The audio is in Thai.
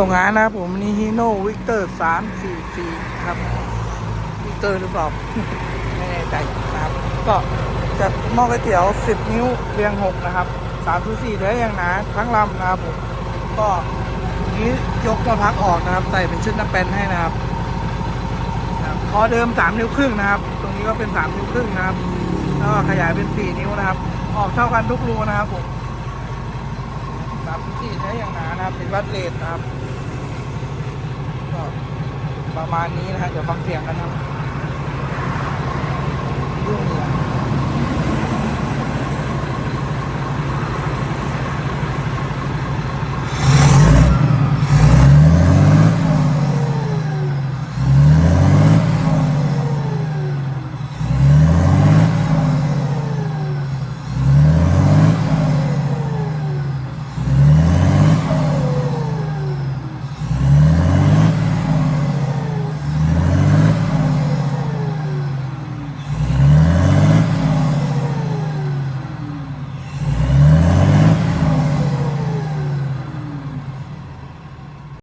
โรงงานนะครับผมนี่ฮีโน่วิกเตอร์สามสี่สี่ครับวิกเตอร์หรือเปล่าไม่แน่ใจนะครับก็จะหม้อก๋วยเตี๋ยว10นิ้วเรียง6นะครับ3ถึง4แท้อย่างหนาทั้งลำนะครับผมก็นี้ยกมาพักออกนะครับ ใส่เป็นชุดน้ำแป้นให้นะครับครับพอเดิม3นิ้วครึ่งนะครับ ตรงนี้ก็เป็น3นิ้วครึ่งนะครับแล้วก็ขยายเป็น4นิ้วนะครับ ออกเท่ากันทุกรูนะครับผม3ถึง4แท้อย่างหนานะครับเป็นวัดเลทนะครับ ประมาณนี้นะฮะเดี๋ยวฟังเสียงกันนะครับ